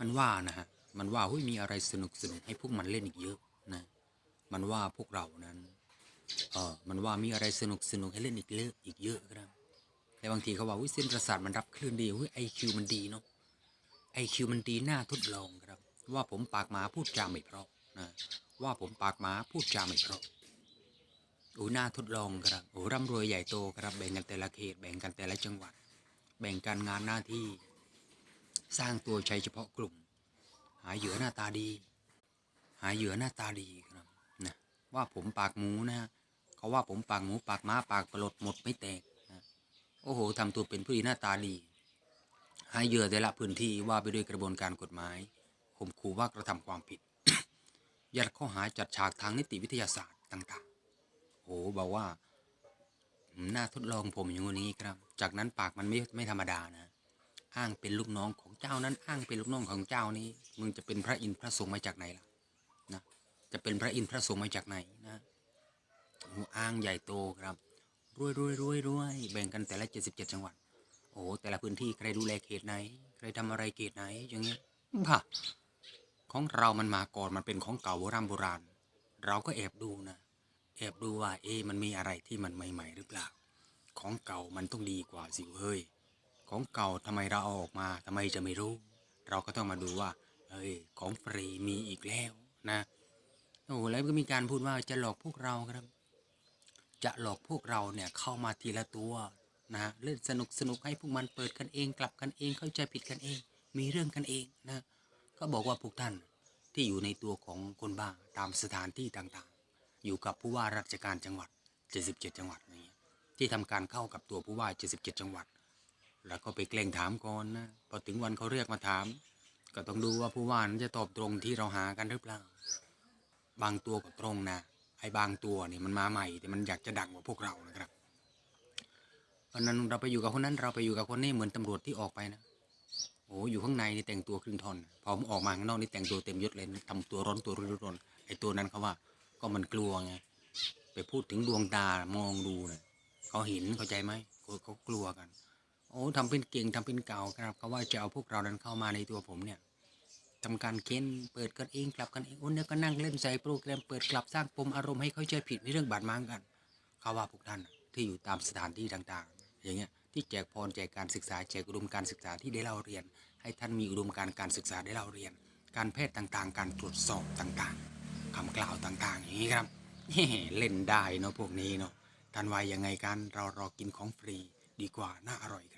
มันว่านะฮะ มันว่าเฮ้ยมีอะไรสนุกสนุกให้พวกมันเล่นอีกเยอะนะ มันว่าพวกเรานั้น เออมันว่ามีอะไรสนุกสนุกให้เล่นอีกเยอะอีกเยอะครับแต่บางทีเขาว่าอุ้ยเส้นประสาทมันรับคลื่นดีอุ้ยไอคิวมันดีเนาะไอคิวมันดีน่าทดลองครับ ว่าผมปากหมาพูดจาไม่เพราะนะว่าผมปากหมาพูดจาไม่เพราะโอ้หน่าทดลองครับโอ้ร่ำรวยใหญ่โตครับแบ่งกันแต่ละเขตแบ่งกันแต่ละจังหวัด แบ่งกันงานหน้าที่ สร้างตัวใช้เฉพาะกลุ่ม หาเหยื่อหน้าตาดี หาเหยื่อหน้าตาดีครับนะว่าผมปากหมูนะฮะเขาว่าผมปากหมูปากม้าปากปลดหมดไม่แตกนะโอ้โหทำตัวเป็นผู้ดีหน้าตาดี หาเหยื่อแต่ละพื้นที่ว่าไปด้วยกระบวนการกฎหมายข่มขู่ว่ากระทำความผิด ยัดข้อหาจัดฉากทางนิติวิทยาศาสตร์ต่างๆโอ้โหบอกว่าอืมน่าทดลองผมอย่างนี้ครับ จากนั้นปากมันไม่ไม่ธรรมดานะ อ้างเป็นลูกน้องของเจ้านั้นอ้างเป็นลูกน้องของเจ้านี้มึงจะเป็นพระอินทร์พระสงฆ์มาจากไหนล่ะนะจะเป็นพระอินทร์พระสงฆ์มาจากไหนนะโอ้อ้างใหญ่โตครับรวยรวยรวยรวยแบ่งกันแต่ละเจ็ดสิบเจ็ดจังหวัด โอ้แต่ละพื้นที่ใครดูแลเขตไหน ใครทำอะไรเขตไหนอย่างเงี้ยบ้าของเรามันมาก่อนมันเป็นของเก่าโบราณโบราณ เราก็แอบดูนะ แอบดูว่าเอ๊มันมีอะไรที่มันใหม่ ๆ หรือเปล่า ของเก่ามันต้องดีกว่าสิเฮ้ย ของเก่าทำไมเราเอาออกมาทำไมจะไม่รู้ เราก็ต้องมาดูว่าเฮ้ยของฟรีมีอีกแล้วนะโอ้แล้วก็มีการพูดว่าจะหลอกพวกเราครับ จะหลอกพวกเราเนี่ยเข้ามาทีละตัวนะเล่นสนุกสนุกให้พวกมันเปิดกันเอง กลับกันเองเข้าใจผิดกันเอง มีเรื่องกันเองนะก็บอกว่าพวกท่านที่อยู่ในตัวของคนบ้าตามสถานที่ต่างๆ อยู่กับผู้ว่าราชการจังหวัด 77 จังหวัดอย่างเงี้ยที่ทำการเข้ากับตัวผู้ว่า 77 จังหวัด แล้วก็ไปเกรงถามก่อนนะพอถึงวันเขาเรียกมาถาม ก็ต้องดูว่าผู้ว่านั้นจะตอบตรงที่เราหากันหรือเปล่า บางตัวก็ตรงนะไอ้บางตัวเนี่ยมันมาใหม่ แต่มันอยากจะดังกว่าพวกเรานะครับเพราะนั้นเราไปอยู่กับคนนั้นเราไปอยู่กับคนนี้เหมือนตำรวจที่ออกไปนะโอ้อยู่ข้างในนี่แต่งตัวครึ่งทอนพอผมออกมาข้างนอกนี่แต่งตัวเต็มยศเลยทำตัวร้อนตัวรุนรนไอ้ตัวนั้นเขาว่า ก็มันกลัวไงไปพูดถึงดวงตามองดูเนะเขาเห็นเข้าใจไหมเขากลัวกัน โอ้ทำเป็นเก่งทำเป็นเก่าครับเขาว่าจะเอาพวกเรานั้นเข้ามาในตัวผมเนี่ยทำการเค้นเปิดกันเองกลับกันเองโอ้เนี่ยก็นั่งเล่นใส่โปรแกรมเปิดกลับสร้างปมอารมณ์ให้เขาใจผิดในเรื่องบาดหมางกัน เขาว่าพวกท่านที่อยู่ตามสถานที่ต่าง ๆ อย่างเงี้ยที่แจกพรแจกการศึกษาแจกอุดมการศึกษาที่ได้เล่าเรียน ให้ท่านมีอุดมการการศึกษาได้เล่าเรียน การแพทย์ต่างๆ การตรวจสอบต่างๆคำกล่าวต่างๆอย่างนี้ครับเล่นได้เนาะพวกนี้เนาะท่านว่ายังไงกันเรารอกินของฟรีดีกว่าน่าอร่อยครับ